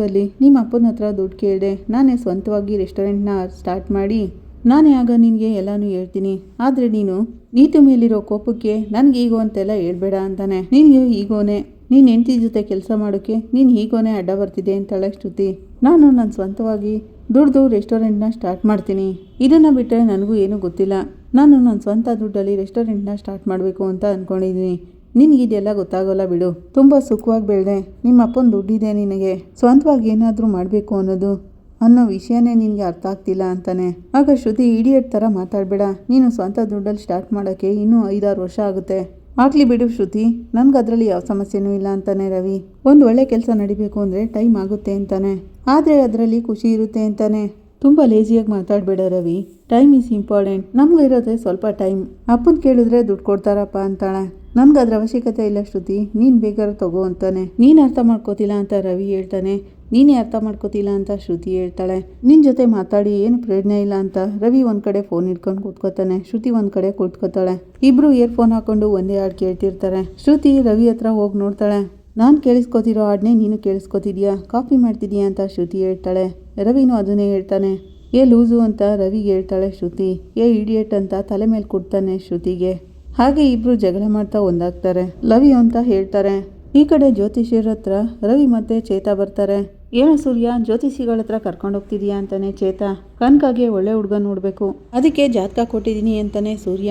ನಿಮ್ಮ ಅಪ್ಪನ ಹತ್ರ ದುಡ್ಡು ಕೇಳಿದೆ, ನಾನೇ ಸ್ವಂತವಾಗಿ ರೆಸ್ಟೋರೆಂಟ್ನ ಸ್ಟಾರ್ಟ್ ಮಾಡಿ, ನಾನೇ ಆಗ ನಿನಗೆ ಎಲ್ಲನೂ ಹೇಳ್ತೀನಿ. ಆದರೆ ನೀನು ನೀತಿ ಮೇಲಿರೋ ಕೋಪಕ್ಕೆ ನನಗೆ ಈಗೋ ಅಂತೆಲ್ಲ ಹೇಳ್ಬೇಡ ಅಂತಾನೆ. ನಿನಗೆ ಈಗೋನೆ, ನೀನು ಹೆಂಡತಿ ಜೊತೆ ಕೆಲಸ ಮಾಡೋಕ್ಕೆ ನೀನು ಈಗೋನೆ ಅಡ್ಡ ಬರ್ತಿದೆ ಅಂತಾಳೆ ಶ್ರುತಿ. ನಾನು ನನ್ನ ಸ್ವಂತವಾಗಿ ದುಡ್ದು ರೆಸ್ಟೋರೆಂಟ್ನ ಸ್ಟಾರ್ಟ್ ಮಾಡ್ತೀನಿ. ಇದನ್ನು ಬಿಟ್ಟರೆ ನನಗೂ ಏನೂ ಗೊತ್ತಿಲ್ಲ. ನಾನು ನನ್ನ ಸ್ವಂತ ದುಡ್ಡಲ್ಲಿ ರೆಸ್ಟೋರೆಂಟ್ನ ಸ್ಟಾರ್ಟ್ ಮಾಡಬೇಕು ಅಂತ ಅಂದ್ಕೊಂಡಿದ್ದೀನಿ ನಿನಗಿದೆಲ್ಲ ಗೊತ್ತಾಗೋಲ್ಲ ಬಿಡು. ತುಂಬ ಸುಖವಾಗಿ ಬೆಳೆದೆ. ನಿಮ್ಮ ಅಪ್ಪನ ದುಡ್ಡಿದೆ ನಿನಗೆ. ಸ್ವಂತವಾಗಿ ಏನಾದರೂ ಮಾಡಬೇಕು ಅನ್ನೋದು. ಅನ್ನೋ ವಿಷಯನೇ ನಿನಗೆ ಅರ್ಥ ಆಗ್ತಿಲ್ಲ ಅಂತಾನೆ. ಆಗ ಶ್ರುತಿ ಇಡಿಯಟ್ ಥರ ಮಾತಾಡಬೇಡ. ನೀನು ಸ್ವಂತ ದುಡ್ಡಲ್ಲಿ ಸ್ಟಾರ್ಟ್ ಮಾಡೋಕ್ಕೆ ಇನ್ನೂ ಐದಾರು ವರ್ಷ ಆಗುತ್ತೆ. ಆಗ್ಲಿ ಬಿಡು ಶ್ರುತಿ. ನನ್ಗೆ ಅದರಲ್ಲಿ ಯಾವ ಸಮಸ್ಯೆನೂ ಇಲ್ಲ ಅಂತಾನೆ ರವಿ. ಒಂದು ಒಳ್ಳೆ ಕೆಲಸ ನಡಿಬೇಕು ಅಂದರೆ ಟೈಮ್ ಆಗುತ್ತೆ ಅಂತಾನೆ. ಆದರೆ ಅದರಲ್ಲಿ ಖುಷಿ ಇರುತ್ತೆ ಅಂತಾನೆ. ತುಂಬ ಲೇಜಿಯಾಗಿ ಮಾತಾಡಬೇಡ ರವಿ. ಟೈಮ್ ಈಸ್ ಇಂಪಾರ್ಟೆಂಟ್ ನಮ್ಗೆ ಇರೋದೇ ಸ್ವಲ್ಪ ಟೈಮ್ ಅಪ್ಪನ ಕೇಳಿದ್ರೆ ದುಡ್ಡು ಕೊಡ್ತಾರಪ್ಪ ಅಂತಾಳೆ. ನನ್ಗೆ ಅದ್ರ ಅವಶ್ಯಕತೆ ಇಲ್ಲ ಶ್ರುತಿ. ನೀನು ಬೇಕಾದ್ರೆ ತಗೋ ಅಂತಾನೆ. ನೀನು ಅರ್ಥ ಮಾಡ್ಕೋತಿಲ್ಲ ಅಂತ ರವಿ ಹೇಳ್ತಾನೆ. ನೀನೇ ಅರ್ಥ ಮಾಡ್ಕೋತಿಲ್ಲ ಅಂತ ಶ್ರುತಿ ಹೇಳ್ತಾಳೆ. ನಿನ್ನ ಜೊತೆ ಮಾತಾಡಿ ಏನು ಪ್ರಯೋಜನ ಇಲ್ಲ ಅಂತ ರವಿ ಒಂದು ಕಡೆ ಫೋನ್ ಇಟ್ಕೊಂಡು ಕೂತ್ಕೋತಾನೆ. ಶ್ರುತಿ ಒಂದು ಕಡೆ ಕೂತ್ಕೋತಾಳೆ. ಇಬ್ರು ಇಯರ್ಫೋನ್ ಹಾಕೊಂಡು ಒಂದೇ ಹಾಡು ಕೇಳ್ತಿರ್ತಾರೆ. ಶ್ರುತಿ ರವಿ ಹತ್ರ ಹೋಗಿ ನೋಡ್ತಾಳೆ. ನಾನು ಕೇಳಿಸ್ಕೋತಿರೋ ಹಾಡನ್ನೇ ನೀನು ಕೇಳಿಸ್ಕೋತಿದ್ಯಾ? ಕಾಪಿ ಮಾಡ್ತಿದ್ಯಾ ಅಂತ ಶ್ರುತಿ ಹೇಳ್ತಾಳೆ. ರವಿನೂ ಅದನ್ನೇ ಹೇಳ್ತಾನೆ, ಏ ಲೂಸು ಅಂತ ರವಿಗೆ ಹೇಳ್ತಾಳೆ ಶ್ರುತಿ, ಏ ಇಡಿಯಟ್ ಅಂತ ತಲೆ ಮೇಲೆ ಕೊಡ್ತಾನೆ ಶ್ರುತಿಗೆ. ಹಾಗೆ ಇಬ್ರು ಜಗಳ ಮಾಡ್ತಾ ಒಂದಾಗ್ತಾರೆ. ಲವಿ ಅಂತ ಹೇಳ್ತಾರೆ, ಈ ಕಡೆ ಜ್ಯೋತಿಷಿಯರ ಹತ್ರ ರವಿ ಮತ್ತೆ ಚೇತಾ ಬರ್ತಾರೆ. ಏನೋ ಸೂರ್ಯ, ಜ್ಯೋತಿಷಿಗಳ ಹತ್ರ ಕರ್ಕೊಂಡು ಹೋಗ್ತಿದ್ಯಾ ಅಂತಾನೆ ಚೇತಾ. ಕನ್ಕಾಗೆ ಒಳ್ಳೆ ಹುಡುಗ ನೋಡಬೇಕು. ಅದಕ್ಕೆ ಜಾತಕ ಕೊಟ್ಟಿದ್ದೀನಿ ಅಂತಾನೆ ಸೂರ್ಯ.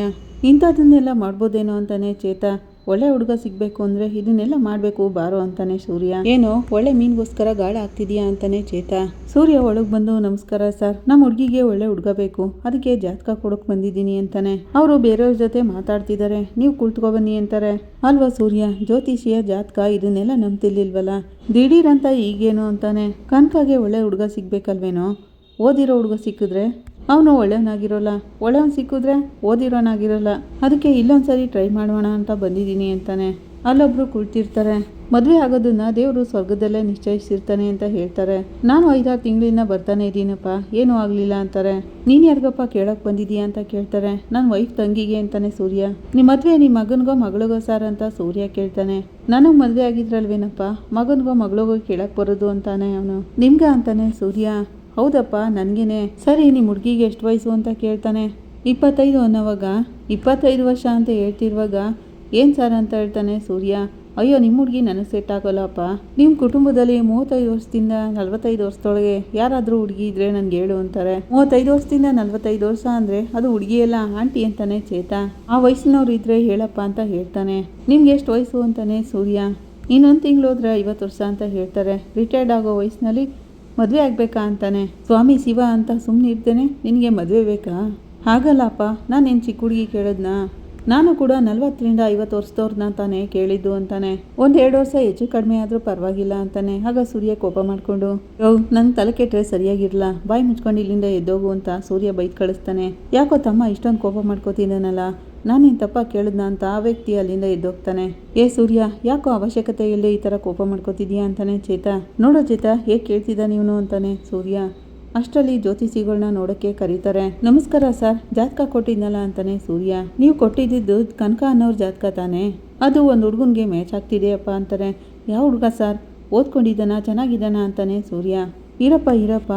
ಇಂಥದನ್ನೆಲ್ಲ ಮಾಡ್ಬೋದೇನೋ ಅಂತಾನೆ ಚೇತಾ. ಒಳ್ಳೆ ಹುಡುಗ ಸಿಗ್ಬೇಕು ಅಂದ್ರೆ ಇದನ್ನೆಲ್ಲ ಮಾಡಬೇಕು, ಬಾರೋ ಅಂತಾನೆ ಸೂರ್ಯ. ಏನೋ, ಒಳ್ಳೆ ಮೀನ್ಗೋಸ್ಕರ ಗಾಳ ಆಗ್ತಿದ್ಯಾ ಅಂತಾನೆ ಚೇತ. ಸೂರ್ಯ ಒಳಗೆ ಬಂದು, ನಮಸ್ಕಾರ ಸರ್. ನಮ್ಮ ಹುಡುಗಿಗೆ ಒಳ್ಳೆ ಹುಡುಗ ಬೇಕು. ಅದಕ್ಕೆ ಜಾತಕ ಕೊಡೋಕೆ ಬಂದಿದ್ದೀನಿ ಅಂತಾನೆ. ಅವರು ಬೇರೆಯವ್ರ ಜೊತೆ ಮಾತಾಡ್ತಿದ್ದಾರೆ ನೀವು ಕುಳ್ತ್ಕೊ ಬನ್ನಿ ಅಂತಾರೆ. ಅಲ್ವಾ ಸೂರ್ಯ? ಜ್ಯೋತಿಷಿಯ ಜಾತಕ ಇದನ್ನೆಲ್ಲ ನಂಬ್ತಿರ್ಲಿಲ್ವಲ್ಲ? ದಿಢೀರ್ ಅಂತ ಈಗೇನು ಅಂತಾನೆ. ಕನಕಾಗೆ ಒಳ್ಳೆ ಹುಡುಗ ಸಿಗ್ಬೇಕಲ್ವೇನೋ? ಓದಿರೋ ಹುಡುಗ ಸಿಕ್ಕಿದ್ರೆ? ಅವನು ಒಳ್ಳೆಯವನಾಗಿರೋಲ್ಲ ಒಳ್ಳೆಯವನು ಸಿಕ್ಕಿದ್ರೆ ಓದಿರೋನಾಗಿರೋಲ್ಲ, ಅದಕ್ಕೆ ಇಲ್ಲೊಂದ್ಸರಿ ಟ್ರೈ ಮಾಡೋಣ ಅಂತ ಬಂದಿದ್ದೀನಿ ಅಂತಾನೆ. ಅಲ್ಲೊಬ್ರು ಕುಳಿತಿರ್ತಾರೆ, ಮದುವೆ ಆಗೋದನ್ನ ದೇವರು ಸ್ವರ್ಗದಲ್ಲೇ ನಿಶ್ಚಯಿಸಿರ್ತಾನೆ ಅಂತ ಹೇಳ್ತಾರೆ. ನಾನು ಐದಾರು ತಿಂಗಳಿಂದ ಬರ್ತಾನೆ ಇದ್ದೀನಪ್ಪ, ಏನೂ ಆಗಲಿಲ್ಲ ಅಂತಾರೆ. ನೀನು ಯಾರಿಗಪ್ಪ ಕೇಳೋಕೆ ಬಂದಿದೀಯಾ ಅಂತ ಕೇಳ್ತಾರೆ. ನನ್ನ ವೈಫ್ ತಂಗಿಗೆ ಅಂತಾನೆ ಸೂರ್ಯ. ನಿಮ್ಮ ಮದುವೆ ನಿಮ್ಮ ಮಗನಿಗೋ ಮಗಳಿಗೋ ಸರ್ ಅಂತ ಸೂರ್ಯ ಕೇಳ್ತಾನೆ. ನನಗೆ ಮದುವೆ ಆಗಿದ್ರಲ್ವೇನಪ್ಪ, ಮಗನಿಗೋ ಮಗಳಿಗೋ ಕೇಳಕ್ಕೆ ಬರೋದು ಅಂತಾನೆ ಅವನು. ನಿಮ್ಗ ಅಂತಾನೆ ಸೂರ್ಯ. ಹೌದಪ್ಪ, ನನಗೇನೆ. ಸರಿ ನಿಮ್ಮ ಹುಡುಗಿಗೆ ಎಷ್ಟು ವಯಸ್ಸು ಅಂತ ಕೇಳ್ತಾನೆ. ಇಪ್ಪತ್ತೈದು ಅನ್ನೋವಾಗ, ಇಪ್ಪತ್ತೈದು ವರ್ಷ ಅಂತ ಹೇಳ್ತಿರುವಾಗ ಏನು ಸರ್ ಅಂತ ಹೇಳ್ತಾನೆ ಸೂರ್ಯ? ಅಯ್ಯೋ ನಿಮ್ಮ ಹುಡುಗಿ ನನಗೆ ಸೆಟ್ ಆಗೋಲ್ಲಪ್ಪ. ನಿಮ್ಮ ಕುಟುಂಬದಲ್ಲಿ ಮೂವತ್ತೈದು ವರ್ಷದಿಂದ ನಲ್ವತ್ತೈದು ವರ್ಷದೊಳಗೆ ಯಾರಾದರೂ ಹುಡುಗಿ ಇದ್ರೆ ನನಗೆ ಹೇಳು ಅಂತಾರೆ. ಮೂವತ್ತೈದು ವರ್ಷದಿಂದ ನಲ್ವತ್ತೈದು ವರ್ಷ ಅಂದರೆ ಅದು ಹುಡುಗಿಯಲ್ಲ ಆಂಟಿ ಅಂತಾನೆ ಚೇತ. ಆ ವಯಸ್ಸಿನವ್ರು ಇದ್ರೆ ಹೇಳಪ್ಪ ಅಂತ ಹೇಳ್ತಾನೆ. ನಿಮ್ಗೆ ಎಷ್ಟು ವಯಸ್ಸು ಅಂತಾನೆ ಸೂರ್ಯ? ಇನ್ನೊಂದು ತಿಂಗಳು ಹೋದ್ರೆ ಐವತ್ತು ವರ್ಷ ಅಂತ ಹೇಳ್ತಾರೆ. ರಿಟೈರ್ಡ್ ಆಗೋ ವಯಸ್ಸಿನಲ್ಲಿ ಮದುವೆ ಆಗಬೇಕಾ ಅಂತಾನೆ. ಸ್ವಾಮಿ ಶಿವ ಅಂತ ಸುಮ್ಮನೆ ಇರ್ತೇನೆ, ನಿನಗೆ ಮದುವೆ ಬೇಕಾ? ಹಾಗಲ್ಲಪ್ಪ ನಾನೇನು ಚಿಕ್ಕ ಹುಡುಗಿ ಕೇಳಿದ್ನಾ? ನಾನು ಕೂಡ ನಲ್ವತ್ತರಿಂದ ಐವತ್ತು ವರ್ಷದವ್ರನ್ನ ತಾನೇ ಕೇಳಿದ್ದು ಅಂತಾನೆ. ಒಂದು ಎರಡು ವರ್ಷ ಹೆಚ್ಚು ಕಡಿಮೆ ಆದರೂ ಪರವಾಗಿಲ್ಲ ಅಂತಾನೆ. ಆಗ ಸೂರ್ಯ ಕೋಪ ಮಾಡಿಕೊಂಡು, ಯೋ ನನ್ನ ತಲೆ ಕೆಟ್ಟರೆ ಸರಿಯಾಗಿರಲ್ಲ ಬಾಯಿ ಮುಚ್ಕೊಂಡು ಇಲ್ಲಿಂದ ಎದ್ದೋಗು ಅಂತ ಸೂರ್ಯ ಬೈಕ್ ಕಳಿಸ್ತಾನೆ. ಯಾಕೋ ತಮ್ಮ ಇಷ್ಟೊಂದು ಕೋಪ ಮಾಡ್ಕೋತಿದ್ದಾನಲ್ಲ? ನಾನೇನು ತಪ್ಪ ಕೇಳಿದ್ನ ಅಂತ ಆ ವ್ಯಕ್ತಿ ಅಲ್ಲಿಂದ ಎದ್ದೋಗ್ತಾನೆ. ಏ ಸೂರ್ಯ, ಯಾಕೋ ಅವಶ್ಯಕತೆ ಇಲ್ಲದೆ ಈ ಥರ ಕೋಪ ಮಾಡ್ಕೋತಿದ್ಯಾ ಅಂತಾನೆ ಚೇತ. ನೋಡೋ ಚೇತ, ಹೇಗೆ ಕೇಳ್ತಿದ್ದ ನೀವನು ಅಂತಾನೆ ಸೂರ್ಯ. ಅಷ್ಟರಲ್ಲಿ ಜ್ಯೋತಿಷಿಗಳನ್ನ ನೋಡಕ್ಕೆ ಕರೀತಾರೆ. ನಮಸ್ಕಾರ ಸರ್, ಜಾತಕ ಕೊಟ್ಟಿದ್ನಲ್ಲ ಅಂತಾನೆ ಸೂರ್ಯ. ನೀವು ಕೊಟ್ಟಿದ್ದು ಕನಕ ಅನ್ನೋರ್ ಜಾತಕ ತಾನೆ? ಅದು ಒಂದು ಹುಡುಗನ್ಗೆ ಮ್ಯಾಚ್ ಆಗ್ತಿದೆಯಪ್ಪ ಅಂತಾರೆ. ಯಾವ ಹುಡುಗ ಸರ್? ಓದ್ಕೊಂಡಿದ್ದಾನ, ಚೆನ್ನಾಗಿದ್ದಾನ ಅಂತಾನೆ ಸೂರ್ಯ. ಇರಪ್ಪ ಇರಪ್ಪ.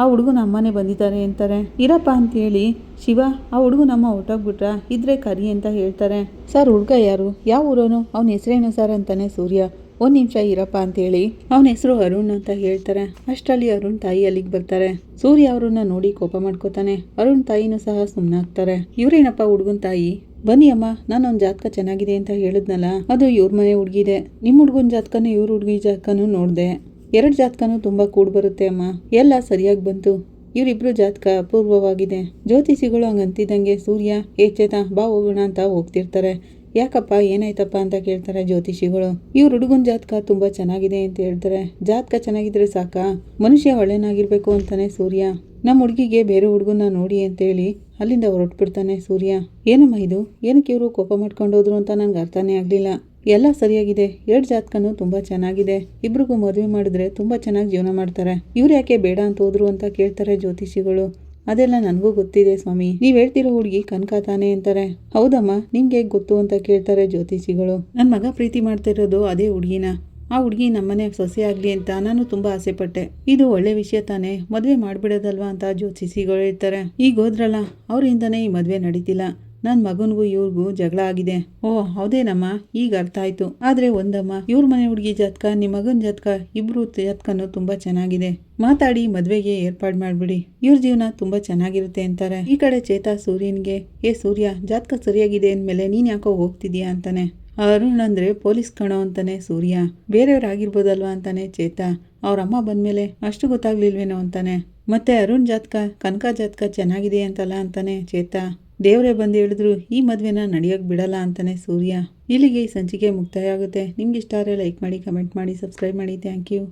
ಆ ಹುಡುಗನ ಅಮ್ಮನೇ ಬಂದಿದ್ದಾರೆ ಅಂತಾರೆ. ಇರಪ್ಪ ಅಂತೇಳಿ ಶಿವ, ಆ ಹುಡುಗನಮ್ಮ ಹೊಟ್ಟೋಗ್ಬಿಟ್ರ ಇದ್ರೆ ಕರಿ ಅಂತ ಹೇಳ್ತಾರೆ. ಸರ್, ಹುಡುಗ ಯಾರು? ಯಾವ ಊರೋನು ಅವನ ಹೆಸರೇನು ಸರ್? ಅಂತಾನೆ ಸೂರ್ಯ. ಒಂದು ನಿಮಿಷ ಇರಪ್ಪ ಅಂತೇಳಿ ಅವನ ಹೆಸರು ಅರುಣ್ ಅಂತ ಹೇಳ್ತಾರೆ. ಅಷ್ಟರಲ್ಲಿ ಅರುಣ್ ತಾಯಿ ಅಲ್ಲಿಗೆ ಬರ್ತಾರೆ. ಸೂರ್ಯ ಅವ್ರನ್ನ ನೋಡಿ ಕೋಪ ಮಾಡ್ಕೋತಾನೆ. ಅರುಣ್ ತಾಯಿನೂ ಸಹ ಸುಮ್ಮನಾಗ್ತಾರೆ ಇವ್ರೇನಪ್ಪ ಹುಡುಗನ ತಾಯಿ? ಬನ್ನಿ ಅಮ್ಮ ನಾನೊಂದು ಜಾತಕ ಚೆನ್ನಾಗಿದೆ ಅಂತ ಹೇಳಿದ್ನಲ್ಲ, ಅದು ಇವ್ರ ಮನೆ ಹುಡುಗಿದೆ. ನಿಮ್ಮ ಹುಡುಗನ ಜಾತಕನೂ ಇವ್ರ ಹುಡುಗಿ ಜಾತಕನೂ ನೋಡಿದೆ. ಎರಡು ಜಾತಕನೂ ತುಂಬ ಕೂಡ್ ಬರುತ್ತೆ ಅಮ್ಮ. ಎಲ್ಲ ಸರಿಯಾಗಿ ಬಂತು. ಇವರಿಬ್ರು ಜಾತಕ ಅಪೂರ್ವವಾಗಿದೆ. ಜ್ಯೋತಿಷಿಗಳು ಹಂಗಂತಿದ್ದಂಗೆ ಸೂರ್ಯ, ಏಚೇತ ಚೇತ ಬಾ ಹೋಗೋಣ ಅಂತ ಹೋಗ್ತಿರ್ತಾರೆ. ಯಾಕಪ್ಪ, ಏನಾಯ್ತಪ್ಪ ಅಂತ ಕೇಳ್ತಾರೆ ಜ್ಯೋತಿಷಿಗಳು. ಇವ್ರ ಹುಡುಗನ ಜಾತಕ ತುಂಬಾ ಚೆನ್ನಾಗಿದೆ ಅಂತ ಹೇಳ್ತಾರೆ. ಜಾತಕ ಚೆನ್ನಾಗಿದ್ರೆ ಸಾಕಾ? ಮನುಷ್ಯ ಒಳ್ಳೆನಾಗಿರ್ಬೇಕು ಅಂತಾನೆ ಸೂರ್ಯ. ನಮ್ಮ ಹುಡುಗಿಗೆ ಬೇರೆ ಹುಡುಗನ ನೋಡಿ ಅಂತೇಳಿ ಅಲ್ಲಿಂದ ಹೊರಟ್ಬಿಡ್ತಾನೆ ಸೂರ್ಯ. ಏನಮ್ಮ ಇದು? ಏನಕ್ಕೆ ಇವರು ಕೋಪ ಮಾಡ್ಕೊಂಡು ಹೋದ್ರು ಅಂತ ನನಗೆ ಅರ್ಥನೇ ಆಗಲಿಲ್ಲ. ಎಲ್ಲ ಸರಿಯಾಗಿದೆ. ಎರಡು ಜಾತಕನೂ ತುಂಬಾ ಚೆನ್ನಾಗಿದೆ. ಇಬ್ರಿಗೂ ಮದುವೆ ಮಾಡಿದ್ರೆ ತುಂಬಾ ಚೆನ್ನಾಗಿ ಜೀವನ ಮಾಡ್ತಾರೆ. ಇವ್ರು ಯಾಕೆ ಬೇಡ ಅಂತ ಹೋದ್ರು ಅಂತ ಕೇಳ್ತಾರೆ ಜ್ಯೋತಿಷಿಗಳು. ಅದೆಲ್ಲ ನನಗೂ ಗೊತ್ತಿದೆ ಸ್ವಾಮಿ. ನೀವು ಹೇಳ್ತಿರೋ ಹುಡುಗಿ ಕನಕ ತಾನೆ ಅಂತಾರೆ. ಹೌದಮ್ಮ, ನಿಮ್ಗೆ ಗೊತ್ತು ಅಂತ ಕೇಳ್ತಾರೆ ಜ್ಯೋತಿಷಿಗಳು. ನನ್ನ ಮಗ ಪ್ರೀತಿ ಮಾಡ್ತಿರೋದು ಅದೇ ಹುಡುಗಿನ. ಆ ಹುಡುಗಿ ನಮ್ಮನೆ ಸೊಸೆ ಆಗಲಿ ಅಂತ ನಾನು ತುಂಬ ಆಸೆ ಪಟ್ಟೆ ಇದು ಒಳ್ಳೆ ವಿಷಯ ತಾನೇ. ಮದುವೆ ಮಾಡಿಬಿಡೋದಲ್ವಾ ಅಂತ ಜ್ಯೋತಿಷಿಗಳು ಹೇಳ್ತಾರೆ. ಈಗ ಹೋದ್ರಲ್ಲ, ಅವರಿಂದನೇ ಈ ಮದುವೆ ನಡೀತಿಲ್ಲ. ನನ್ನ ಮಗನಿಗೂ ಇವ್ರಿಗೂ ಜಗಳ ಆಗಿದೆ. ಓ, ಹೌದೇನಮ್ಮ? ಈಗ ಅರ್ಥ ಆಯ್ತು ಆದ್ರೆ ಒಂದಮ್ಮ, ಇವ್ರ ಮನೆ ಹುಡುಗಿ ಜಾತಕ ನಿಮ್ಮ ಮಗನ ಜಾತಕ, ಇಬ್ರು ಜಾತಕನು ತುಂಬಾ ಚೆನ್ನಾಗಿದೆ. ಮಾತಾಡಿ, ಮದ್ವೆಗೆ ಏರ್ಪಾಡು ಮಾಡ್ಬಿಡಿ. ಇವ್ರ ಜೀವನ ತುಂಬಾ ಚೆನ್ನಾಗಿರುತ್ತೆ ಅಂತಾರೆ. ಈ ಕಡೆ ಚೇತಾ ಸೂರ್ಯನ್ಗೆ, ಏ ಸೂರ್ಯ, ಜಾತಕ ಸರಿಯಾಗಿದೆ ಅಂದ್ಮೇಲೆ ನೀನ್ ಯಾಕೋ ಹೋಗ್ತಿದ್ಯಾ? ಅಂತಾನೆ. ಅರುಣ್ ಅಂದ್ರೆ ಪೊಲೀಸ್ ಕಣೋ ಅಂತಾನೆ ಸೂರ್ಯ. ಬೇರೆಯವ್ರಾಗಿರ್ಬೋದಲ್ವಾ ಅಂತಾನೆ ಚೇತಾ. ಅವ್ರ ಅಮ್ಮ ಬಂದ್ಮೇಲೆ ಅಷ್ಟು ಗೊತ್ತಾಗ್ಲಿಲ್ವೇನೋ ಅಂತಾನೆ. ಮತ್ತೆ ಅರುಣ್ ಜಾತಕ, ಕನಕ ಜಾತಕ ಚೆನ್ನಾಗಿದೆ ಅಂತಲ್ಲ ಅಂತಾನೆ ಚೇತಾ. ದೇವರೇ ಬಂದು ಹೇಳಿದ್ರು, ಈ ಮದುವೆನ ನಡೆಯೋಕ್ಕೆ ಬಿಡಲ್ಲ ಅಂತಾನೆ ಸೂರ್ಯ. ಇಲ್ಲಿಗೆ ಈ ಸಂಚಿಕೆ ಮುಕ್ತಾಯ ಆಗುತ್ತೆ. ನಿಮ್ಗೆ ಇಷ್ಟ ಆದರೆ ಲೈಕ್ ಮಾಡಿ, ಕಮೆಂಟ್ ಮಾಡಿ, ಸಬ್ಸ್ಕ್ರೈಬ್ ಮಾಡಿ. Thank you.